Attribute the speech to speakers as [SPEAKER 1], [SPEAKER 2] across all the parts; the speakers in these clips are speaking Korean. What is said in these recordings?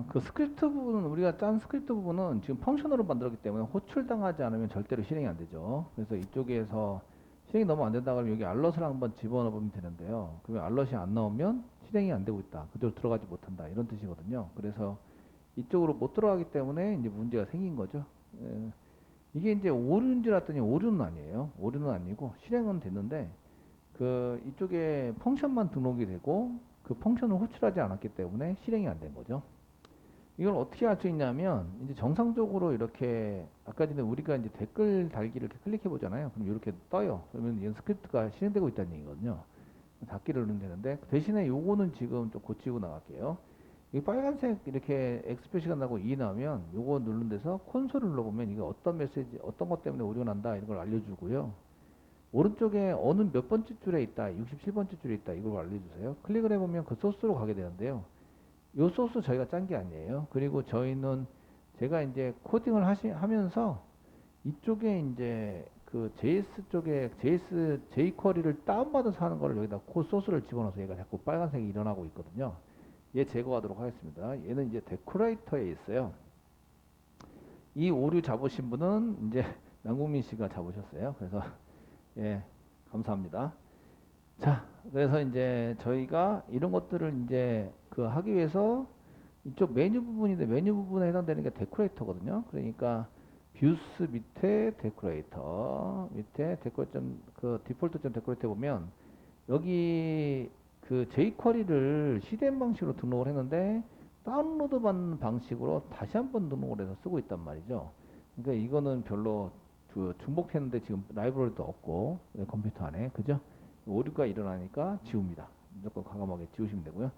[SPEAKER 1] 어, 그 스크립트 부분은 우리가 짠 스크립트 부분은 지금 펑션으로 만들었기 때문에 호출당하지 않으면 절대로 실행이 안 되죠. 그래서 이쪽에서 실행이 너무 안 된다 그러면 여기 알럿을 한번 집어넣어 보면 되는데요. 그러면 알럿이 안 나오면 실행이 안 되고 있다. 그대로 들어가지 못한다. 이런 뜻이거든요. 그래서 이쪽으로 못 들어가기 때문에 이제 문제가 생긴 거죠. 예. 이게 이제 오류인 줄 알았더니 오류는 아니에요. 오류는 아니고 실행은 됐는데 그 이쪽에 펑션만 등록이 되고 그 펑션을 호출하지 않았기 때문에 실행이 안 된 거죠. 이걸 어떻게 할수 있냐면 이제 정상적으로 이렇게 아까 전에 우리가 이제 댓글 달기를 이렇게 클릭해 보잖아요. 그럼 이렇게 떠요. 그러면 이건 스크립트가 실행되고 있다는 얘기거든요. 닫기를 누르면 되는데 대신에 요거는 지금 좀 고치고 나갈게요. 이 빨간색 이렇게 X 표시가 나고 2 나오면 요거 누른 데서 콘솔을 눌러보면 이게 어떤 메시지 어떤 것 때문에 오류가 난다 이런 걸 알려주고요. 오른쪽에 어느 몇 번째 줄에 있다 67번째 줄에 있다 이걸 알려주세요. 클릭을 해보면 그 소스로 가게 되는데요. 요 소스 저희가 짠 게 아니에요. 그리고 저희는 제가 이제 코딩을 하시, 하면서 이쪽에 이제 그 JS 쪽에 JS jQuery를 다운받아서 하는 거를 여기다 코 소스를 집어넣어서 얘가 자꾸 빨간색이 일어나고 있거든요. 얘 제거하도록 하겠습니다. 얘는 이제 데코레이터에 있어요. 이 오류 잡으신 분은 이제 남국민 씨가 잡으셨어요. 그래서 예 감사합니다. 자 그래서 이제 저희가 이런 것들을 이제 그 하기 위해서 이쪽 메뉴 부분인데 메뉴 부분에 해당되는 게 데코레이터거든요. 그러니까 뷰스 밑에 데코레이터 밑에 데코레이션 그 디폴트 점 데코레이터 보면 여기 그 jQuery를 CDN 방식으로 등록을 했는데 다운로드 받는 방식으로 다시 한번 등록을 해서 쓰고 있단 말이죠. 그러니까 이거는 별로 그 중복했는데 지금 라이브러리도 없고 네, 컴퓨터 안에 그죠? 오류가 일어나니까 지웁니다. 무조건 과감하게 지우시면 되고요.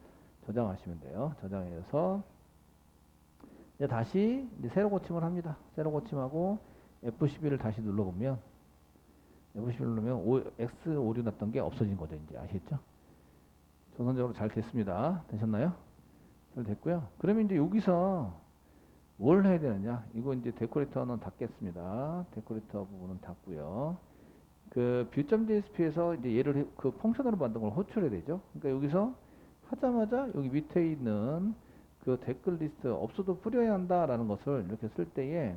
[SPEAKER 1] 저장하시면 돼요. 저장해서 이제 다시 이제 새로 고침을 합니다. 새로 고침하고 F12를 다시 눌러보면 F12를 누르면 오, X 오류 났던 게 없어진 거죠. 이제 아시겠죠? 전선적으로 잘 됐습니다. 되셨나요? 잘 됐고요. 그러면 이제 여기서 뭘 해야 되느냐? 이거 이제 데코레이터는 닫겠습니다. 데코레이터 부분은 닫고요. 그 view.jsp에서 이제 얘를 해- 그 펑션으로 만든 걸 호출해야 되죠. 그러니까 여기서 하자마자 여기 밑에 있는 그 댓글 리스트 없어도 뿌려야 한다라는 것을 이렇게 쓸 때에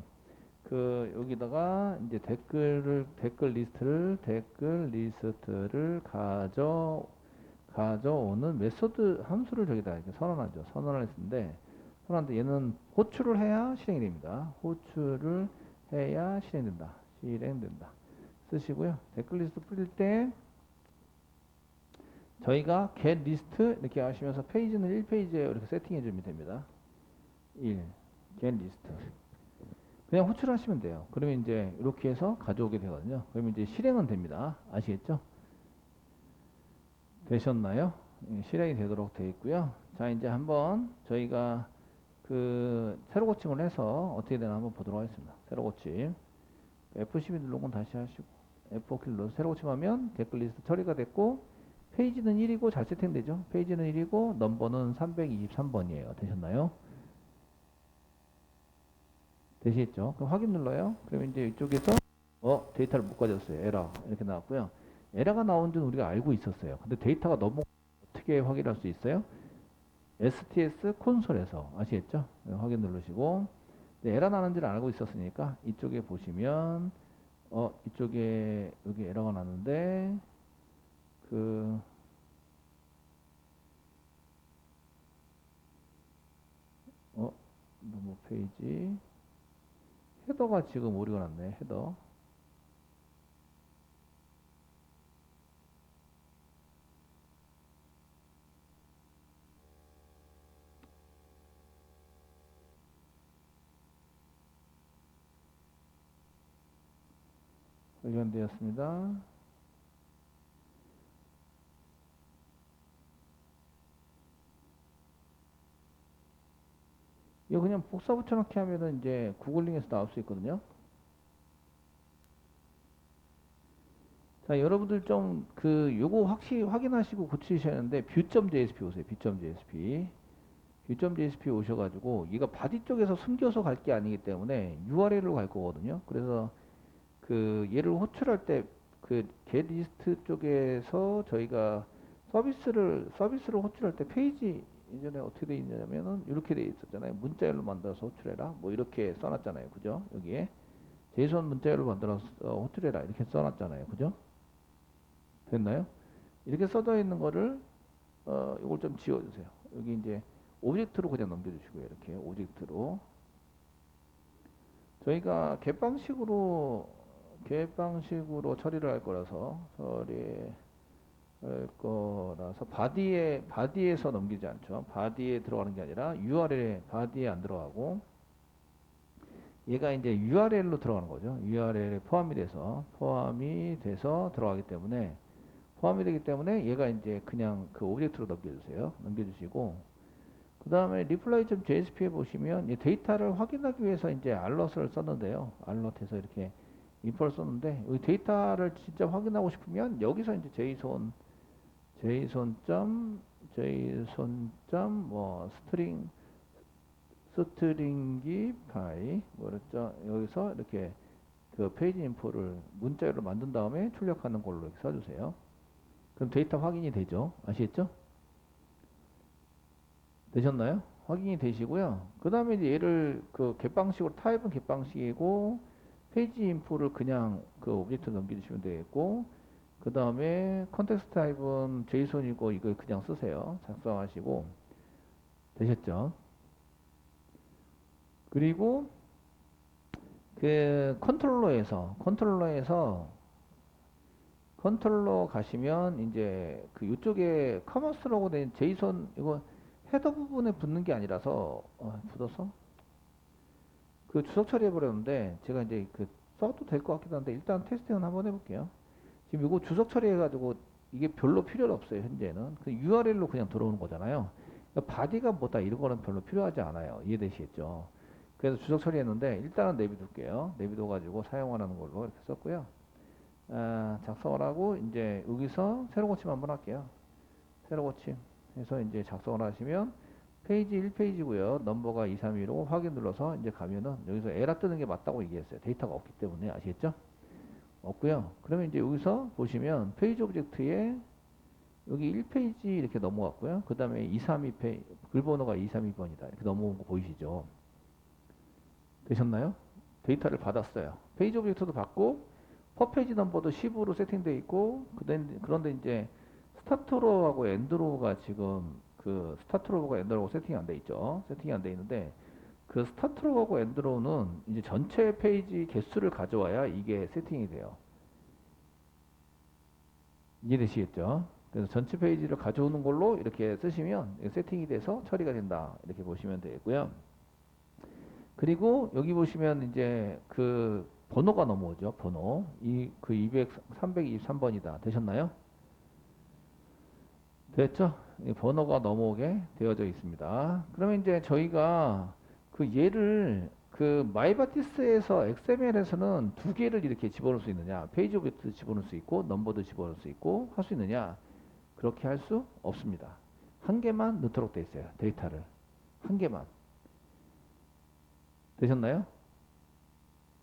[SPEAKER 1] 그 여기다가 이제 댓글을 댓글 리스트를 댓글 리스트를 가져 가져오는 메소드 함수를 저기다 이렇게 선언하죠. 선언을 했는데 선언하는데 얘는 호출을 해야 실행이 됩니다. 호출을 해야 실행된다. 실행된다. 쓰시고요. 댓글 리스트 뿌릴 때 저희가 get list 이렇게 하시면서 페이지는 1페이지에 이렇게 세팅해 주면 됩니다. 1 get list 그냥 호출하시면 돼요. 그러면 이제 이렇게 해서 가져오게 되거든요. 그러면 이제 실행은 됩니다. 아시겠죠? 되셨나요? 예, 실행이 되도록 되어 있고요. 자, 이제 한번 저희가 그 새로 고침을 해서 어떻게 되나 한번 보도록 하겠습니다. 새로 고침. F12 누른 건 다시 하시고 F4키 눌러서 새로 고침하면 댓글 리스트 처리가 됐고 페이지는 1이고 잘 세팅되죠. 페이지는 1이고 넘버는 323번이에요. 되셨나요? 되시겠죠? 그럼 확인 눌러요. 그러면 이제 이쪽에서 어 데이터를 못 가졌어요. 에러 이렇게 나왔고요. 에러가 나온 줄 우리가 알고 있었어요. 근데 데이터가 너무 어떻게 확인할 수 있어요? STS 콘솔에서 아시겠죠? 네, 확인 누르시고 네, 에러 나는 줄 알고 있었으니까 이쪽에 보시면 어 이쪽에 여기 에러가 나는데 그 어, 너무 페이지? 헤더가 지금 오류가 났네 헤더 발견되었습니다. 이거 그냥 복사 붙여넣기 하면은 이제 구글링에서 나올 수 있거든요. 자, 여러분들 좀 그 요거 확실히 확인하시고 고치셔야 하는데 view.jsp 오세요. view.jsp. view.jsp 오셔가지고 얘가 바디 쪽에서 숨겨서 갈 게 아니기 때문에 URL로 갈 거거든요. 그래서 그 얘를 호출할 때그 getList 쪽에서 저희가 서비스를 서비스를 호출할 때 페이지 이전에 어떻게 돼 있냐면은 이렇게 돼 있었잖아요. 문자열로 만들어서 호출해라. 뭐 이렇게 써놨잖아요. 그죠? 여기에 제이손 문자열로 만들어서 호출해라 이렇게 써놨잖아요. 그죠? 됐나요? 이렇게 써져 있는 거를 어 이걸 좀 지워주세요. 여기 이제 오브젝트로 그냥 넘겨주시고요. 이렇게 오브젝트로 저희가 갯방식으로 갯방식으로 처리를 할 거라서 처리 할 거라서 바디에 바디에서 넘기지 않죠. 바디에 들어가는 게 아니라 URL에 바디에 안 들어가고 얘가 이제 URL로 들어가는 거죠. URL에 포함이 돼서 포함이 돼서 들어가기 때문에 포함이 되기 때문에 얘가 이제 그냥 그 오브젝트로 넘겨주세요. 넘겨주시고 그 다음에 reply.jsp에 보시면 이 데이터를 확인하기 위해서 이제 알럿을 썼는데요. 알럿해서 이렇게 인포를 썼는데 이 데이터를 진짜 확인하고 싶으면 여기서 이제 JSON JSON 점 JSON 점뭐 스트링 스트링기 파이 뭐랬죠 여기서 이렇게 그 페이지 인포를 문자로 만든 다음에 출력하는 걸로 이렇게 써주세요. 그럼 데이터 확인이 되죠. 아시겠죠? 되셨나요? 확인이 되시고요. 그 다음에 이제 얘를 그 겟방식으로 타입은 겟방식이고 페이지 인포를 그냥 그 오브젝트 넘겨주시면 되겠고 그 다음에 컨텍스트 타입은 제이손이고 이걸 그냥 쓰세요. 작성하시고 되셨죠? 그리고 그 컨트롤러에서 컨트롤러에서 컨트롤러 가시면 이제 그 이쪽에 커머스라고 된 제이손 이거 헤더 부분에 붙는 게 아니라서 어, 붙어서 그 주석 처리해 버렸는데 제가 이제 그 써도 될 것 같기도 한데 일단 테스팅은 한번 해볼게요. 지금 이거 주석 처리해 가지고 이게 별로 필요는 없어요 현재는 그 URL로 그냥 들어오는 거잖아요. 그러니까 바디가 뭐다 이런 거는 별로 필요하지 않아요. 이해되시겠죠? 그래서 주석 처리했는데 일단은 내비둘게요. 내비둬 가지고 사용하는 걸로 이렇게 썼고요. 아, 작성을 하고 이제 여기서 새로 고침 한번 할게요. 새로 고침 해서 이제 작성을 하시면 페이지 1페이지고요. 넘버가 2, 3, 2로 확인 눌러서 이제 가면은 여기서 에러 뜨는 게 맞다고 얘기했어요. 데이터가 없기 때문에 아시겠죠? 없고요. 그러면 이제 여기서 보시면 페이지 오브젝트에 여기 1페이지 이렇게 넘어갔고요. 그 다음에 2, 3, 2 페이 글번호가 2, 3, 2번이다. 이렇게 넘어온 거 보이시죠? 되셨나요? 데이터를 받았어요. 페이지 오브젝트도 받고 퍼페이지 넘버도 10으로 세팅되어 있고 그런데 이제 스타트로하고 엔드로가 지금 그 스타트로하고 엔드로하고 세팅이 안 돼 있죠. 세팅이 안 돼 있는데 그 스타트로하고 엔드로는 이제 전체 페이지 개수를 가져와야 이게 세팅이 돼요. 이해되시겠죠? 그래서 전체 페이지를 가져오는 걸로 이렇게 쓰시면 세팅이 돼서 처리가 된다. 이렇게 보시면 되고요. 그리고 여기 보시면 이제 그 번호가 넘어오죠. 번호. 이 그 200, 323번이다. 되셨나요? 됐죠? 이 번호가 넘어오게 되어져 있습니다. 그러면 이제 저희가 그 얘를 그 마이바티스에서 XML에서는 두 개를 이렇게 집어넣을 수 있느냐? 페이지 오브젝트 집어넣을 수 있고 넘버도 집어넣을 수 있고 할 수 있느냐? 그렇게 할 수 없습니다. 한 개만 넣도록 돼 있어요. 데이터를 한 개만 되셨나요?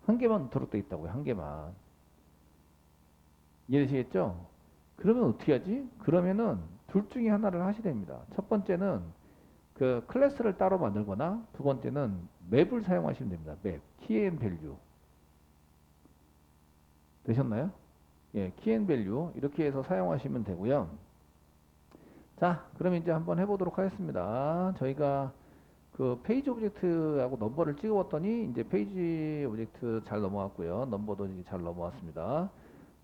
[SPEAKER 1] 한 개만 넣도록 돼 있다고요. 한 개만 이해되시겠죠? 그러면 어떻게 하지? 그러면은 둘 중에 하나를 하셔야 됩니다. 첫 번째는 그 클래스를 따로 만들거나 두 번째는 맵을 사용하시면 됩니다. 맵, key value 되셨나요? 예, key value 이렇게 해서 사용하시면 되고요. 자, 그럼 이제 한번 해보도록 하겠습니다. 저희가 그 페이지 오브젝트하고 넘버를 찍어봤더니 이제 페이지 오브젝트 잘 넘어왔고요. 넘버도 잘 넘어왔습니다.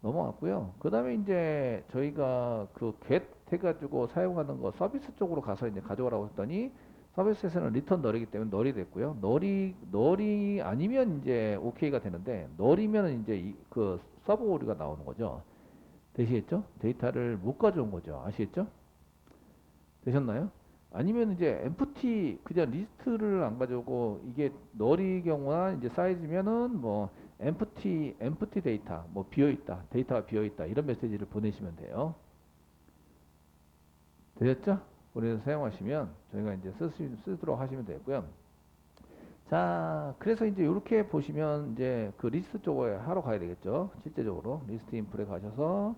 [SPEAKER 1] 넘어왔고요. 그 다음에 이제 저희가 그 get 해가지고 사용하는 거 서비스 쪽으로 가서 이제 가져오라고 했더니 서비스에서는 리턴 널이기 때문에 널이 됐고요. 널이 널이 아니면 이제 오케이가 되는데 널이면 이제 이, 그 서브 오류가 나오는 거죠. 되시겠죠? 데이터를 못 가져온 거죠. 아시겠죠? 되셨나요? 아니면 이제 empty 그냥 리스트를 안 가져오고 이게 널이 경우나 이제 사이즈면은 뭐 empty 데이터 뭐 비어 있다 데이터가 비어 있다 이런 메시지를 보내시면 돼요. 되셨죠? 그래서 사용하시면 저희가 이제 쓰시, 쓰도록 하시면 되고요. 자, 그래서 이제 이렇게 보시면 이제 그 리스트 쪽에 하러 가야 되겠죠. 실제적으로 리스트 인플에 가셔서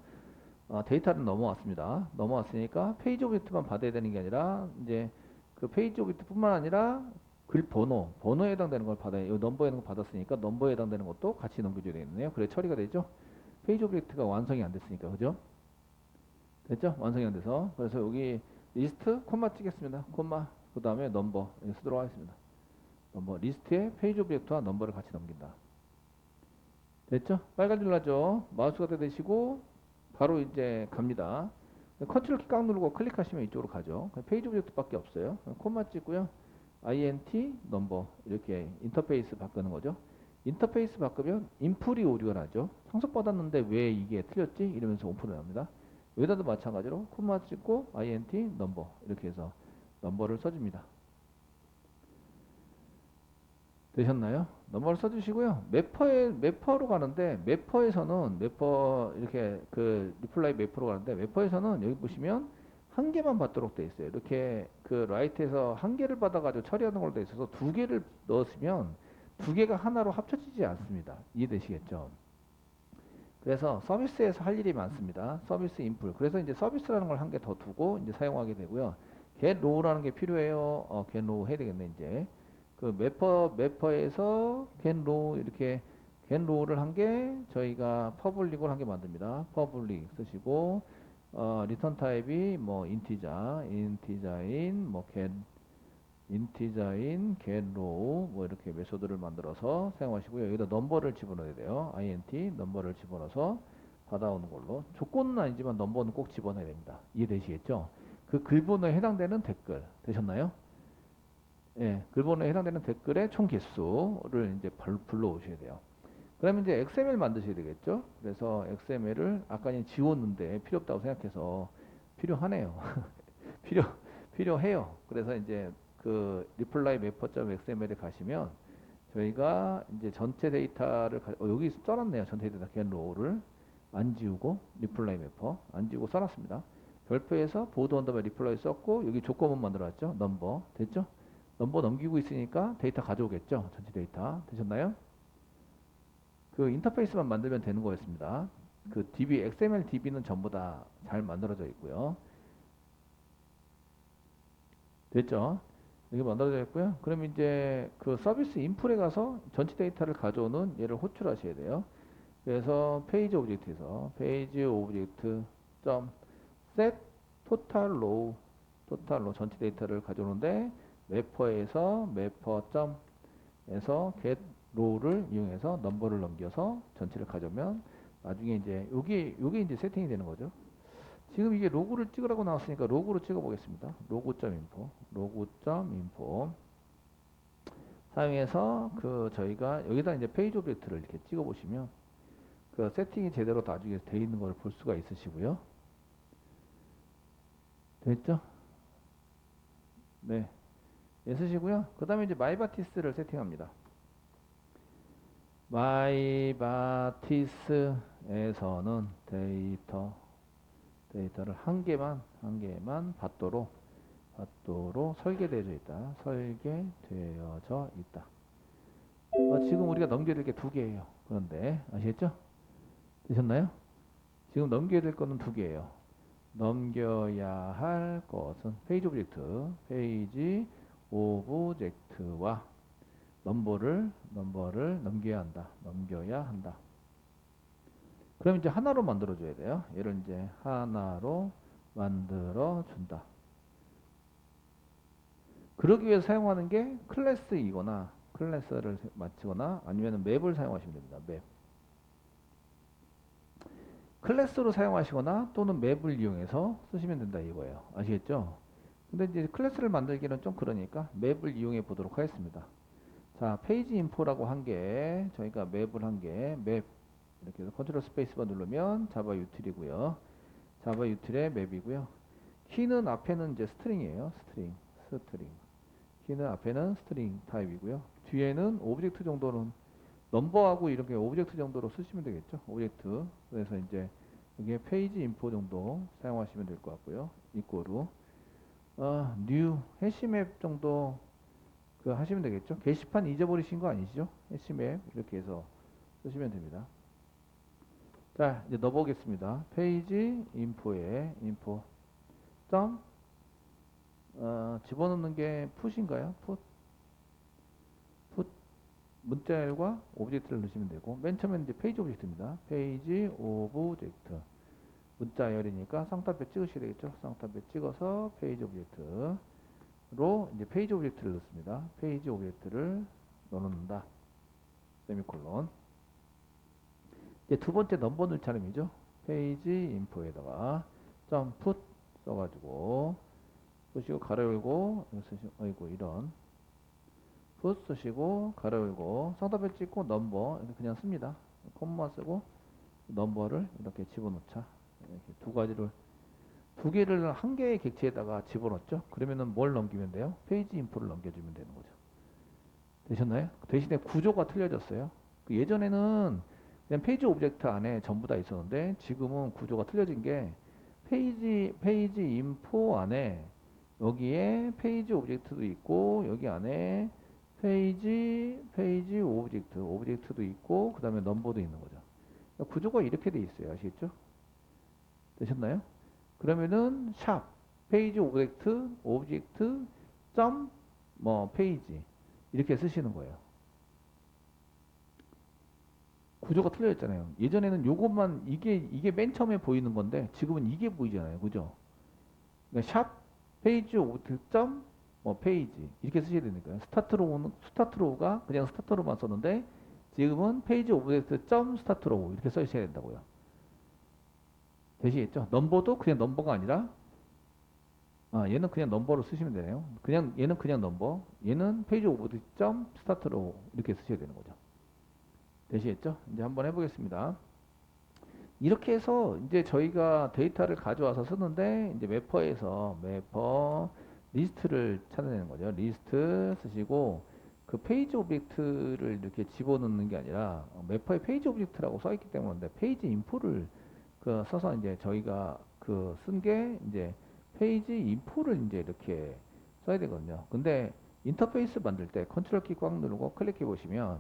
[SPEAKER 1] 어, 데이터는 넘어왔습니다. 넘어왔으니까 페이지 오브젝트만 받아야 되는 게 아니라 이제 그 페이지 오브젝트뿐만 아니라 글 번호, 번호에 해당되는 걸 받아요. 이 넘버에 있는 거 받았으니까 넘버에 해당되는 것도 같이 넘겨줘야 되겠네요. 그래 처리가 되죠. 페이지 오브젝트가 완성이 안 됐으니까 그죠? 됐죠? 완성이 안 돼서 그래서 여기 리스트 콤마 찍겠습니다. 콤마 그 다음에 넘버 쓰도록 하겠습니다. 넘버 리스트에 페이지 오브젝트와 넘버를 같이 넘긴다. 됐죠? 빨간 줄 나죠? 마우스가 되시고 바로 이제 갑니다. 컨트롤 키꽉 누르고 클릭하시면 이쪽으로 가죠. 페이지 오브젝트밖에 없어요. 콤마 찍고요. int 넘버 이렇게 인터페이스 바꾸는 거죠. 인터페이스 바꾸면 인풀이 오류가 나죠. 상속 받았는데 왜 이게 틀렸지? 이러면서 오픈이 납니다. 여기다도 마찬가지로 콤마 찍고 int 넘버 이렇게 해서 넘버를 써줍니다. 되셨나요? 넘버를 써주시고요. 매퍼에 매퍼로 가는데 매퍼에서는 매퍼 이렇게 그 리플라이 매퍼로 가는데 매퍼에서는 여기 보시면 한 개만 받도록 돼 있어요. 이렇게 그 라이트에서 한 개를 받아가지고 처리하는 걸로 돼 있어서 두 개를 넣었으면 두 개가 하나로 합쳐지지 않습니다. 이해되시겠죠? 그래서 서비스에서 할 일이 많습니다. 서비스 인풀. 그래서 이제 서비스라는 걸 한 개 더 두고 이제 사용하게 되고요. get row라는 게 필요해요. 어, get row 해야 되겠네 이제. 그 매퍼 매퍼에서 get row 이렇게 get row를 한개 저희가 퍼블릭을 한 개 만듭니다. 퍼블릭 쓰시고 어, 리턴 타입이 뭐 인티자, 인티자인 뭐 get 인티자인 get row 뭐 이렇게 메소드를 만들어서 사용하시고요. 여기다 넘버를 집어넣어야 돼요. int 넘버를 집어넣어서 받아오는 걸로 조건은 아니지만 넘버는 꼭 집어넣어야 됩니다. 이해되시겠죠? 그 글번호에 해당되는 댓글 되셨나요? 예, 글번호에 해당되는 댓글의 총 개수를 이제 벌- 불러오셔야 돼요. 그러면 이제 XML 만드셔야 되겠죠? 그래서 XML을 아까는 지웠는데 필요 없다고 생각해서 필요하네요. 필요 필요해요. 그래서 이제 그 reply mapper.xml에 가시면 저희가 이제 전체 데이터를 가, 어, 여기 써놨네요. 전체 데이터 get row를 안 지우고 reply mapper 안 지우고 써놨습니다. 별표에서 보드 언더바 reply 썼고 여기 조건문 만들어놨죠. 넘버 됐죠? 넘버 넘기고 있으니까 데이터 가져오겠죠. 전체 데이터 되셨나요? 그 인터페이스만 만들면 되는 거였습니다. 그 DB, XML DB는 전부 다 잘 만들어져 있고요. 됐죠? 이게 만들어져 있고요. 그럼 이제 그 서비스 인풀에 가서 전체 데이터를 가져오는 얘를 호출하셔야 돼요. 그래서 페이지 오브젝트에서 페이지 오브젝트 점 set total row total row 전체 데이터를 가져오는데 매퍼에서 매퍼 점에서 get row를 이용해서 넘버를 넘겨서 전체를 가져오면 나중에 이제 여기 요게 이제 세팅이 되는 거죠. 지금 이게 로그를 찍으라고 나왔으니까 로그로 찍어 보겠습니다. 로그.info 로그.info 사용해서 그 저희가 여기다 이제 페이지 오브젝트를 이렇게 찍어 보시면 그 세팅이 제대로 나중에 돼 있는 걸 볼 수가 있으시고요. 됐죠? 네. 예, 쓰시고요. 그 다음에 이제 마이바티스를 세팅합니다. 마이바티스에서는 데이터 데이터를 한 개만 한 개만 받도록 받도록 설계되어져 있다. 설계되어져 있다. 어, 지금 우리가 넘겨야 될 게 두 개예요. 그런데 아시겠죠? 되셨나요? 지금 넘겨야 될 거는 두 개예요. 넘겨야 할 것은 페이지 오브젝트, 페이지 오브젝트와 넘버를 넘버를 넘겨야 한다. 넘겨야 한다. 그럼 이제 하나로 만들어 줘야 돼요. 얘를 이제 하나로 만들어 준다. 그러기 위해서 사용하는 게 클래스이거나 클래스를 맞추거나 아니면 맵을 사용하시면 됩니다. 맵. 클래스로 사용하시거나 또는 맵을 이용해서 쓰시면 된다 이거예요. 아시겠죠? 근데 이제 클래스를 만들기는 좀 그러니까 맵을 이용해 보도록 하겠습니다. 자, 페이지 인포라고 한 게 저희가 맵을 한 게 맵 이렇게 해서 컨트롤 스페이스바 누르면 자바 유틸이고요. 자바 유틸의 맵이고요. 키는 앞에는 이제 스트링이에요. 스트링, 스트링. 키는 앞에는 스트링 타입이고요. 뒤에는 오브젝트 정도는 넘버하고 이렇게 오브젝트 정도로 쓰시면 되겠죠. 오브젝트. 그래서 이제 이게 페이지 인포 정도 사용하시면 될 것 같고요. 이꼬로 어, 뉴 해시맵 정도 그 하시면 되겠죠. 게시판 잊어버리신 거 아니시죠? 해시맵 이렇게 해서 쓰시면 됩니다. 자, 이제 넣어보겠습니다. 페이지 인포에 인포 점 어, 집어넣는 게 풋인가요? 풋? 풋 문자열과 오브젝트를 넣으시면 되고 맨 처음엔 이제 페이지 오브젝트입니다. 페이지 오브젝트 문자열이니까 쌍따옴표 찍으셔야 되겠죠? 쌍따옴표 찍어서 페이지 오브젝트로 이제 페이지 오브젝트를 넣습니다. 페이지 오브젝트를 넣는다. 세미콜론. 두 번째 넘버 넣을 차례이죠. 페이지 인포에다가 점풋 써가지고 쓰시고 가로 열고 쓰시고 아이고 이런 풋 쓰시고 가로 열고 쌍따옴표 찍고 넘버 그냥 씁니다. 콤마 쓰고 넘버를 이렇게 집어넣자. 이렇게 두 가지를 두 개를 한 개의 객체에다가 집어넣죠. 그러면은 뭘 넘기면 돼요? 페이지 인포를 넘겨주면 되는 거죠. 되셨나요? 대신에 구조가 틀려졌어요. 그 예전에는 페이지 오브젝트 안에 전부 다 있었는데 지금은 구조가 틀려진 게 페이지 페이지 인포 안에 여기에 페이지 오브젝트도 있고 여기 안에 페이지 페이지 오브젝트 오브젝트도 있고 그 다음에 넘버도 있는 거죠. 그러니까 구조가 이렇게 돼 있어요. 아시겠죠? 되셨나요? 그러면은 샵 페이지 오브젝트 오브젝트 점뭐 페이지 이렇게 쓰시는 거예요. 구조가 틀려졌잖아요. 예전에는 요것만 이게 이게 맨 처음에 보이는 건데 지금은 이게 보이잖아요. 그죠? 그러니까 샵 페이지 오브젝트 점뭐 페이지 이렇게 쓰셔야 되니까요. 스타트로우는 스타트로우가 그냥 스타트로우만 썼는데 지금은 페이지 오브젝트 점 스타트로우 이렇게 써주셔야 된다고요. 되시겠죠? 넘버도 그냥 넘버가 아니라 아 얘는 그냥 넘버로 쓰시면 되네요. 그냥 얘는 그냥 넘버, 얘는 페이지 오브젝트 점 스타트로우 이렇게 쓰셔야 되는 거죠. 되시겠죠? 이제 한번 해보겠습니다. 이렇게 해서 이제 저희가 데이터를 가져와서 쓰는데 이제 매퍼에서 매퍼 리스트를 찾아내는 거죠. 리스트 쓰시고 그 페이지 오브젝트를 이렇게 집어넣는 게 아니라 매퍼에 페이지 오브젝트라고 써 있기 때문에 페이지 인포를 그 써서 이제 저희가 그 쓴 게 이제 페이지 인포를 이제 이렇게 써야 되거든요. 근데 인터페이스 만들 때 컨트롤 키 꽉 누르고 클릭해 보시면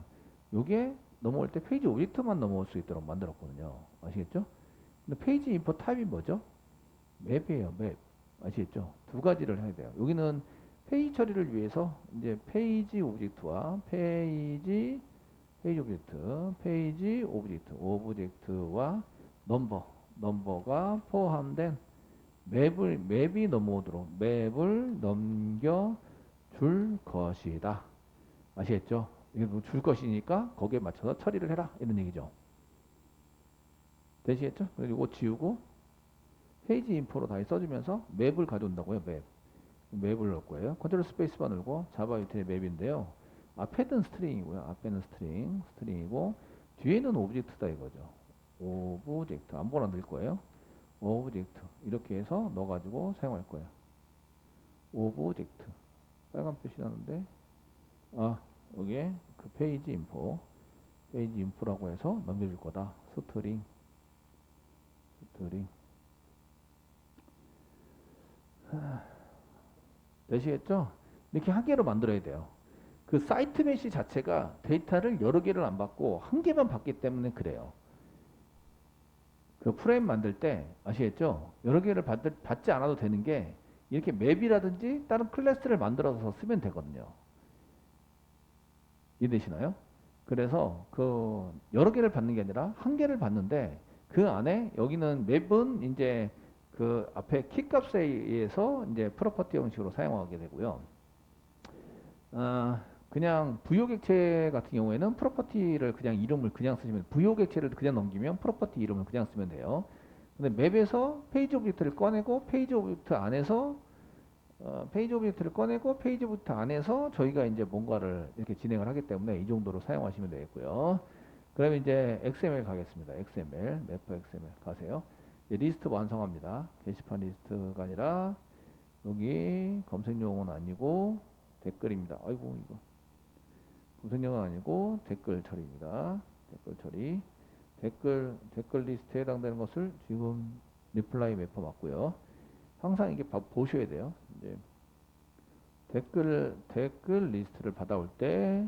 [SPEAKER 1] 요게 넘어올 때 페이지 오브젝트만 넘어올 수 있도록 만들었거든요. 아시겠죠? 근데 페이지 인포 타입이 뭐죠? 맵이에요, 맵. 아시겠죠? 두 가지를 해야 돼요. 여기는 페이지 처리를 위해서 이제 페이지 오브젝트와 페이지 페이지 오브젝트, 페이지 오브젝트, 오브젝트와 넘버, 넘버가 포함된 맵을 맵이 넘어오도록 맵을 넘겨 줄 것이다. 아시겠죠? 이게 뭐줄 것이니까 거기에 맞춰서 처리를 해라 이런 얘기죠. 되시겠죠? 그리고 지우고 페이지 인포로 다시 써주면서 맵을 가져온다고요. 맵. 맵을 넣을 거예요. 컨트롤 스페이스바 누르고 자바 유틸의 맵인데요. 앞에는 스트링이고요. 앞에는 스트링, 스트링이고 뒤에는 오브젝트다 이거죠. 오브젝트 아무거나 넣을 거예요. 오브젝트 이렇게 해서 넣어가지고 사용할 거예요. 오브젝트 빨간 표시 나는데 아 여기에 그 페이지 인포 페이지 인포라고 해서 넘겨줄 거다. 스트링 스트링 하, 되시겠죠? 이렇게 한 개로 만들어야 돼요. 그 사이트 메시 자체가 데이터를 여러 개를 안 받고 한 개만 받기 때문에 그래요. 그 프레임 만들 때 아시겠죠? 여러 개를 받, 받지 않아도 되는 게 이렇게 맵이라든지 다른 클래스를 만들어서 쓰면 되거든요. 이해되시나요? 그래서 그 여러 개를 받는 게 아니라 한 개를 받는데 그 안에 여기는 맵은 이제 그 앞에 키 값에 의해서 이제 프로퍼티 형식으로 사용하게 되고요. 어, 그냥 부여객체 같은 경우에는 프로퍼티를 그냥 이름을 그냥 쓰시면 부여객체를 그냥 넘기면 프로퍼티 이름을 그냥 쓰면 돼요. 근데 맵에서 페이지 오브젝트를 꺼내고 페이지 오브젝트 안에서 어, 페이지 오브젝트를 꺼내고 페이지 오브젝트 안에서 저희가 이제 뭔가를 이렇게 진행을 하기 때문에 이 정도로 사용하시면 되겠고요. 그러면 이제 XML 가겠습니다. XML, 매퍼 XML 가세요. 리스트 완성합니다. 게시판 리스트가 아니라 여기 검색용은 아니고 댓글입니다. 아이고 이거 검색용은 아니고 댓글 처리입니다. 댓글 처리. 댓글 댓글 리스트에 해당되는 것을 지금 리플라이 매퍼 맞고요. 항상 이게 봐- 보셔야 돼요. 이제 댓글 댓글 리스트를 받아올 때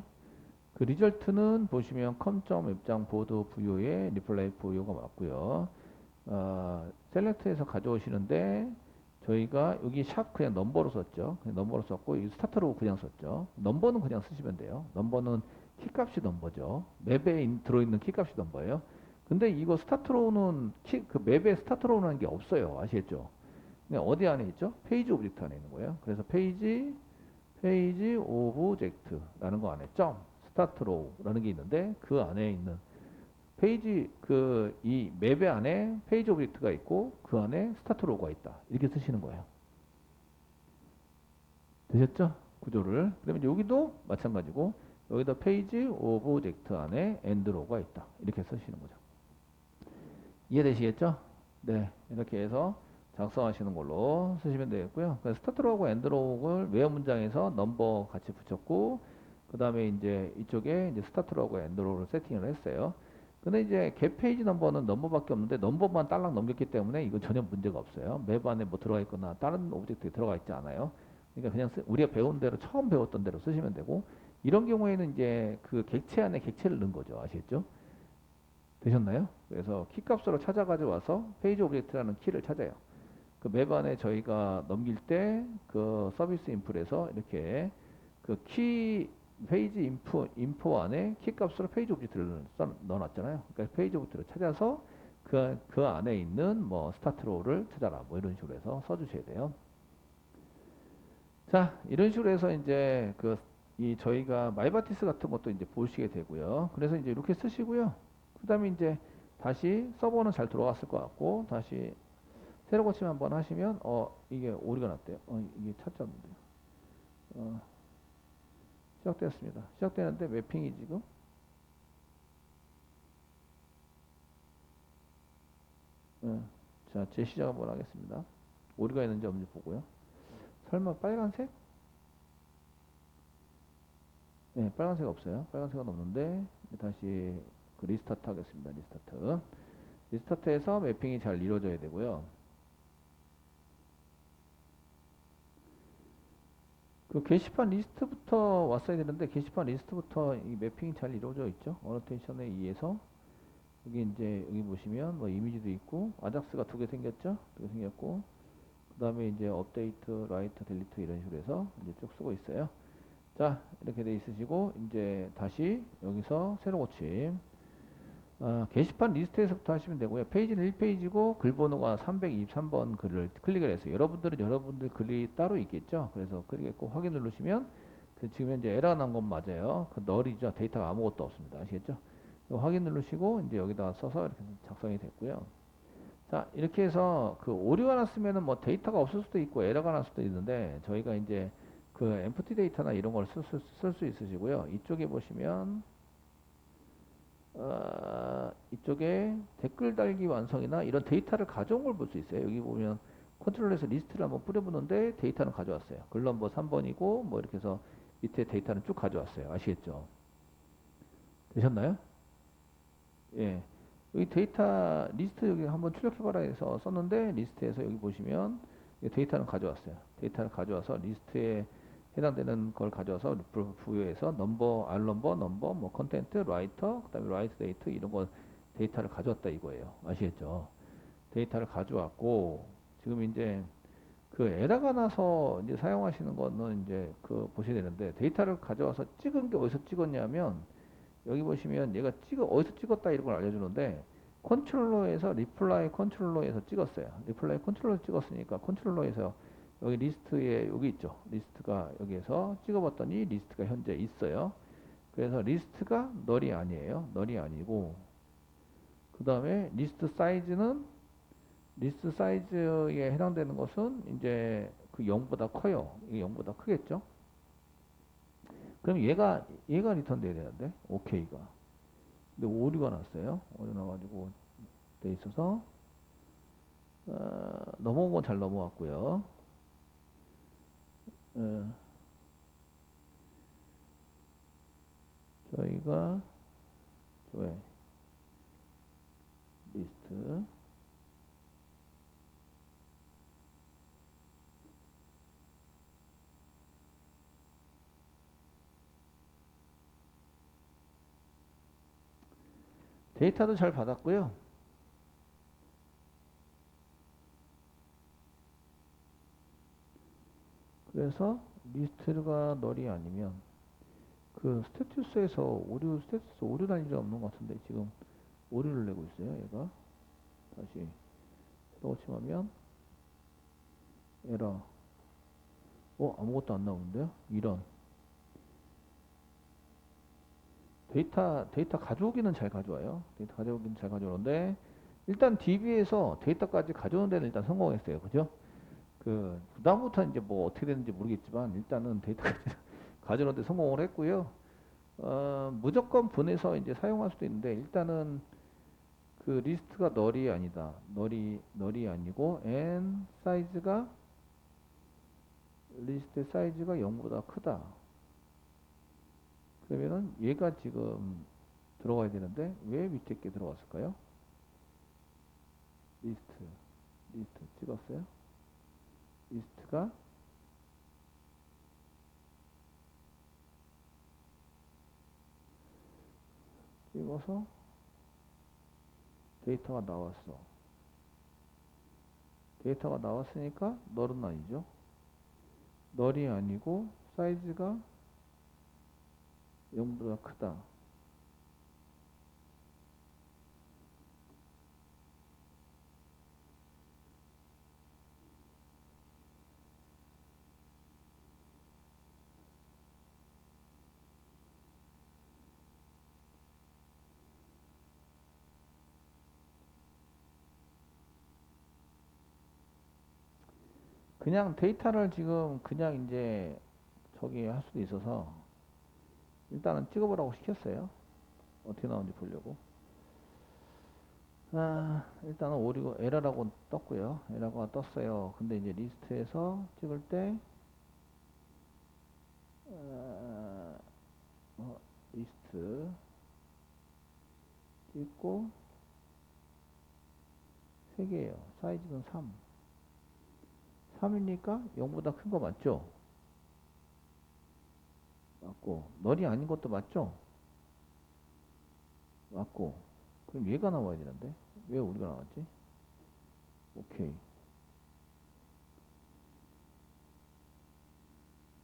[SPEAKER 1] 그 리절트는 보시면 컴점 입장 보드 부여에 리플라이 부여가 맞고요. 어, 셀렉트에서 가져오시는데 저희가 여기 샵 그냥 넘버로 썼죠. 그냥 넘버로 썼고 이 스타트로 그냥 썼죠. 넘버는 그냥 쓰시면 돼요. 넘버는 키값이 넘버죠. 맵에 인- 들어있는 키값이 넘버예요. 근데 이거 스타트로는 키, 그 맵에 스타트로는 게 없어요. 아시겠죠? 그냥 어디 안에 있죠? 페이지 오브젝트 안에 있는 거예요. 그래서 페이지 페이지 오브젝트라는 거 안에 점 스타트 로우라는 게 있는데 그 안에 있는 페이지 그 이 맵의 안에 페이지 오브젝트가 있고 그 안에 스타트 로고가 있다. 이렇게 쓰시는 거예요. 되셨죠? 구조를. 그러면 여기도 마찬가지고 여기다 페이지 오브젝트 안에 엔드 로고가 있다. 이렇게 쓰시는 거죠. 이해되시겠죠? 네. 이렇게 해서 작성하시는 걸로 쓰시면 되겠고요. 그래서 스타트 로고 엔드 로고를 외어 문장에서 넘버 같이 붙였고 그 다음에 이제 이쪽에 이제 스타트 로고 엔드 로고를 세팅을 했어요. 근데 이제 겟 페이지 넘버는 넘버밖에 없는데 넘버만 딸랑 넘겼기 때문에 이건 전혀 문제가 없어요. 맵 안에 뭐 들어가 있거나 다른 오브젝트에 들어가 있지 않아요. 그러니까 그냥 쓰- 우리가 배운 대로 처음 배웠던 대로 쓰시면 되고 이런 경우에는 이제 그 객체 안에 객체를 넣은 거죠. 아시겠죠? 되셨나요? 그래서 키 값으로 찾아가지고 와서 페이지 오브젝트라는 키를 찾아요. 그맵 안에 저희가 넘길 때 그 서비스 인풀에서 이렇게 그 키 페이지 인포 인포 안에 키 값으로 페이지 오브젝트를 써, 넣어놨잖아요. 그러니까 페이지 오브젝트를 찾아서 그, 그 안에 있는 뭐 스타트로를 찾아라 뭐 이런 식으로 해서 써주셔야 돼요. 자 이런 식으로 해서 이제 그 이 저희가 마이바티스 같은 것도 이제 보시게 되고요. 그래서 이제 이렇게 쓰시고요. 그 다음에 이제 다시 서버는 잘 들어갔을 것 같고 다시 새로 고침 한번 하시면 어 이게 오류가 났대요. 어 이게 찾았는데 어 시작됐습니다. 시작되는데 매핑이 지금 예. 자 재시작 한번 하겠습니다. 오류가 있는지 없는지 보고요. 설마 빨간색? 네, 빨간색 없어요. 빨간색은 없는데 다시 그 리스타트 하겠습니다. 리스타트. 리스타트해서 매핑이 잘 이루어져야 되고요. 그 게시판 리스트부터 왔어야 되는데 게시판 리스트부터 이 매핑이 잘 이루어져 있죠. 어노테이션에 의해서 여기 이제 여기 보시면 뭐 이미지도 있고 아작스가 두 개 생겼죠. 두 개 생겼고 그 다음에 이제 업데이트, 라이트, 델리트 이런 식으로 해서 이제 쭉 쓰고 있어요. 자 이렇게 돼 있으시고 이제 다시 여기서 새로 고침 어, 게시판 리스트에서부터 하시면 되고요. 페이지는 1페이지고 글 번호가 323번 글을 클릭을 해서 여러분들은 여러분들 글이 따로 있겠죠. 그래서 클릭했고 확인 누르시면 그 지금 현재 에러가 난 건 맞아요. 그 널이죠. 데이터가 아무것도 없습니다. 아시겠죠? 확인 누르시고 이제 여기다가 써서 이렇게 작성이 됐고요. 자 이렇게 해서 그 오류가 났으면은 뭐 데이터가 없을 수도 있고 에러가 날 수도 있는데 저희가 이제 그 엠프티 데이터나 이런 걸 쓸 수 있으시고요. 이쪽에 보시면 어, 이쪽에 댓글 달기 완성이나 이런 데이터를 가져온 걸 볼 수 있어요. 여기 보면 컨트롤에서 리스트를 한번 뿌려보는데 데이터는 가져왔어요. 글 넘버 3번이고 뭐 이렇게 해서 밑에 데이터는 쭉 가져왔어요. 아시겠죠? 되셨나요? 예. 여기 데이터 리스트 여기 한번 출력해봐라 해서 썼는데 리스트에서 여기 보시면 데이터는 가져왔어요. 데이터를 가져와서 리스트에 해당되는 걸 가져와서 부- 부여해서 넘버, 알 넘버, 넘버, 뭐 컨텐트, 라이터, 그다음에 라이트 데이트 이런 거 데이터를 가져왔다 이거예요. 아시겠죠? 데이터를 가져왔고 지금 이제 그 에러가 나서 이제 사용하시는 거는 이제 그 보셔야 되는데 데이터를 가져와서 찍은 게 어디서 찍었냐면 여기 보시면 얘가 찍어 어디서 찍었다 이런 걸 알려주는데 컨트롤러에서 리플라이 컨트롤러에서 찍었어요. 리플라이 컨트롤러 찍었으니까 컨트롤러에서 여기 리스트에 여기 있죠. 리스트가 여기에서 찍어봤더니 리스트가 현재 있어요. 그래서 리스트가 널이 아니에요. 널이 아니고 그 다음에 리스트 사이즈는 리스트 사이즈에 해당되는 것은 이제 그 0보다 커요. 이게 0보다 크겠죠? 그럼 얘가 얘가 리턴 돼야 되는데 오케이가 근데 오류가 났어요. 오류 나가지고 돼 있어서 어, 넘어온 건 잘 넘어왔고요. 어, 저희가 왜? 리스트. 데이터도 잘 받았고요. 그래서 리스트가 널이 아니면 그 스테투스에서 오류 스테투스 오류 날 일이 없는 것 같은데 지금 오류를 내고 있어요 얘가. 다시 고침하면 에러. 어 아무것도 안 나오는데요? 이런. 데이터 데이터 가져오기는 잘 가져와요. 데이터 가져오기는 잘 가져오는데 일단 DB에서 데이터까지 가져오는 데는 일단 성공했어요. 그죠 그 그다음부터 이제 뭐 어떻게 되는지 모르겠지만 일단은 데이터까지 가져오는 데 성공을 했고요 어, 무조건 보내서 이제 사용할 수도 있는데 일단은 그 리스트가 널이 아니다. 널이 널이 아니고 n 사이즈가 리스트 사이즈가 0보다 크다. 그러면은 얘가 지금 들어가야 되는데 왜 밑에 게 들어갔을까요? 리스트 리스트 찍었어요? 리스트가 찍어서 데이터가 나왔어. 데이터가 나왔으니까 널은 아니죠. 널이 아니고 사이즈가 0보다 크다. 그냥 데이터를 지금 그냥 이제 저기 할 수도 있어서 일단은 찍어보라고 시켰어요. 어떻게 나오는지 보려고. 아, 일단은 오리고 에러라고 떴고요. 에러가 떴어요. 근데 이제 리스트에서 찍을 때 아, 어, 리스트 찍고 세 개예요. 사이즈는 3. 3이니까 0보다 큰 거 맞죠? 맞고 널이 아닌 것도 맞죠? 맞고 그럼 얘가 나와야 되는데 왜 우리가 나왔지? 오케이